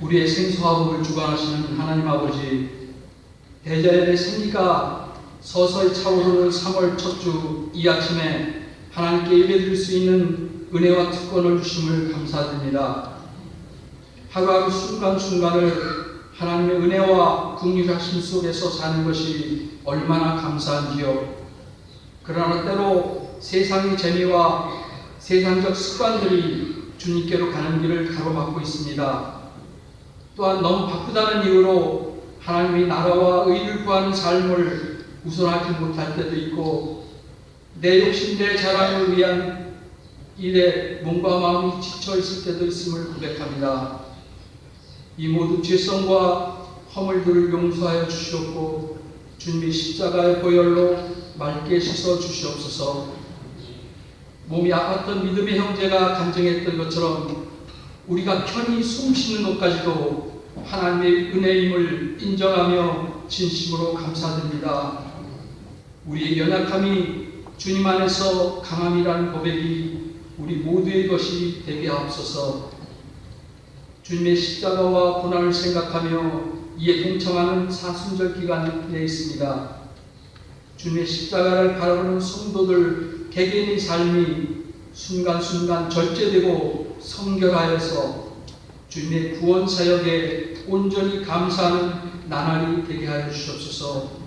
우리의 생사화복을 주관하시는 하나님 아버지 대자연의 생기가 서서히 차오르는 3월 첫 주 이 아침에 하나님께 예배드릴 수 있는 은혜와 특권을 주심을 감사드립니다. 하루하루 순간순간을 하나님의 은혜와 국률하심 속에서 사는 것이 얼마나 감사한지요. 그러나 때로 세상의 재미와 세상적 습관들이 주님께로 가는 길을 가로막고 있습니다. 또한 너무 바쁘다는 이유로 하나님의 나라와 의를 구하는 삶을 우선하지 못할 때도 있고 내 욕심 내 자랑을 위한 일에 몸과 마음이 지쳐 있을 때도 있음을 고백합니다. 이 모든 죄성과 허물들을 용서하여 주시옵고 주님의 십자가의 보혈로 맑게 씻어 주시옵소서. 몸이 아팠던 믿음의 형제가 간증했던 것처럼 우리가 편히 숨 쉬는 것까지도 하나님의 은혜임을 인정하며 진심으로 감사드립니다. 우리의 연약함이 주님 안에서 강함이라는 고백이 우리 모두의 것이 되게 하옵소서. 주님의 십자가와 고난을 생각하며 이에 동참하는 사순절 기간에 있습니다. 주님의 십자가를 바라보는 성도들 개개인의 삶이 순간순간 절제되고 성결하여서 주님의 구원 사역에 온전히 감사하는 나날이 되게 하여 주옵소서.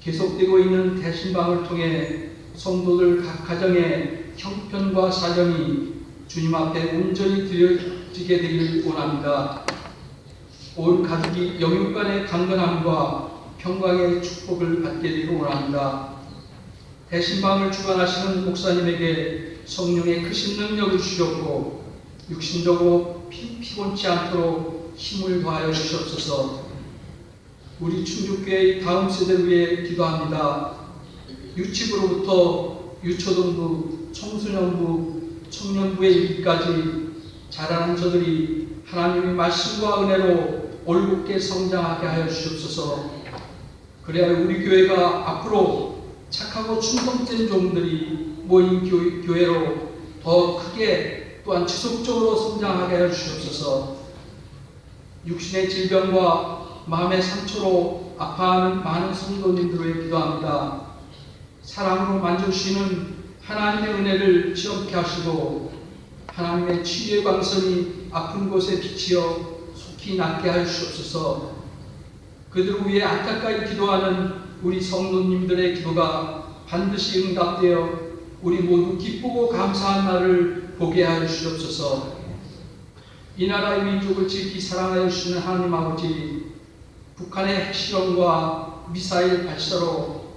계속되고 있는 대신방을 통해 성도들 각 가정의 형편과 사정이 주님 앞에 온전히 드려지게 되길 원합니다. 온 가족이 영육간의 강건함과 평강의 축복을 받게 되길 원합니다. 대신방을 주관하시는 목사님에게 성령의 크신 능력을 주셨고 육신적으로 피, 피곤치 않도록 힘을 더하여 주시옵소서. 우리 충주교회의 다음 세대를 위해 기도합니다. 유치부로부터 유초등부, 청소년부, 청년부에 이르기까지 자라는 저들이 하나님의 말씀과 은혜로 올곧게 성장하게 하여 주시옵소서. 그래야 우리 교회가 앞으로 착하고 충성된 종들이 모인 교, 교회로 더 크게 또한 지속적으로 성장하게 하여 주시옵소서. 육신의 질병과 마음의 상처로 아파하는 많은 성도님들을 기도합니다. 사랑으로 만져주시는 하나님의 은혜를 지엄케 하시고 하나님의 치유의 광선이 아픈 곳에 비치어 속히 낫게 하여 주옵소서. 그들을 위해 안타까이 기도하는 우리 성도님들의 기도가 반드시 응답되어 우리 모두 기쁘고 감사한 날을 보게 하여 주옵소서. 이 나라의 민족을 지키 사랑하여 주시는 하나님 아버지, 북한의 핵실험과 미사일 발사로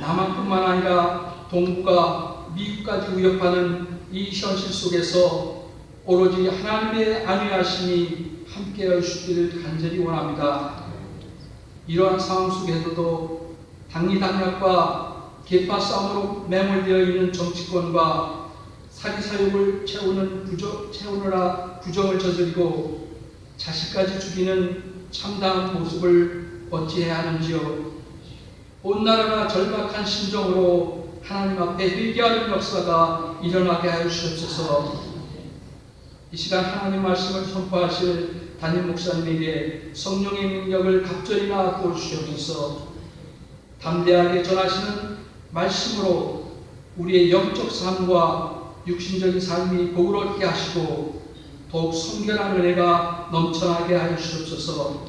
남한뿐만 아니라 동북아, 미국까지 위협하는 이 현실 속에서 오로지 하나님의 안위하심이 함께하여 주시기를 간절히 원합니다. 이러한 상황 속에서도 당리 당략과 계파 싸움으로 매몰되어 있는 정치권과 사기 사욕을 채우는 부정, 채우느라 부정을 저지르고 자식까지 죽이는 참담한 모습을 어찌해야 하는지요. 온 나라가 절박한 심정으로 하나님 앞에 회개하는 역사가 일어나게 하여 주옵소서. 이 시간 하나님 말씀을 선포하실 담임 목사님에게 성령의 능력을 갑절이나 부어주시옵소서. 담대하게 전하시는 말씀으로 우리의 영적 삶과 육신적인 삶이 얻게 하시고 더욱 성결한 은혜가 넘쳐나게 하여 주옵소서.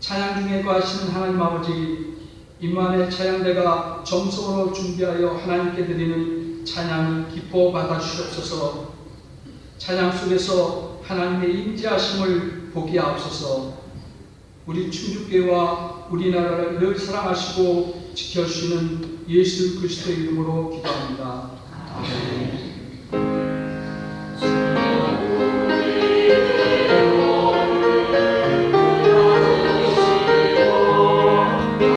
찬양 중에 거하시는 하나님 아버지 임만의 찬양대가 정성으로 준비하여 하나님께 드리는 찬양을 기뻐 받아 주옵소서. 찬양 속에서 하나님의 임재하심을 보게 하옵소서. 우리 충주교회와 우리나라를 늘 사랑하시고 지켜주시는 예수 그리스도의 이름으로 기도합니다.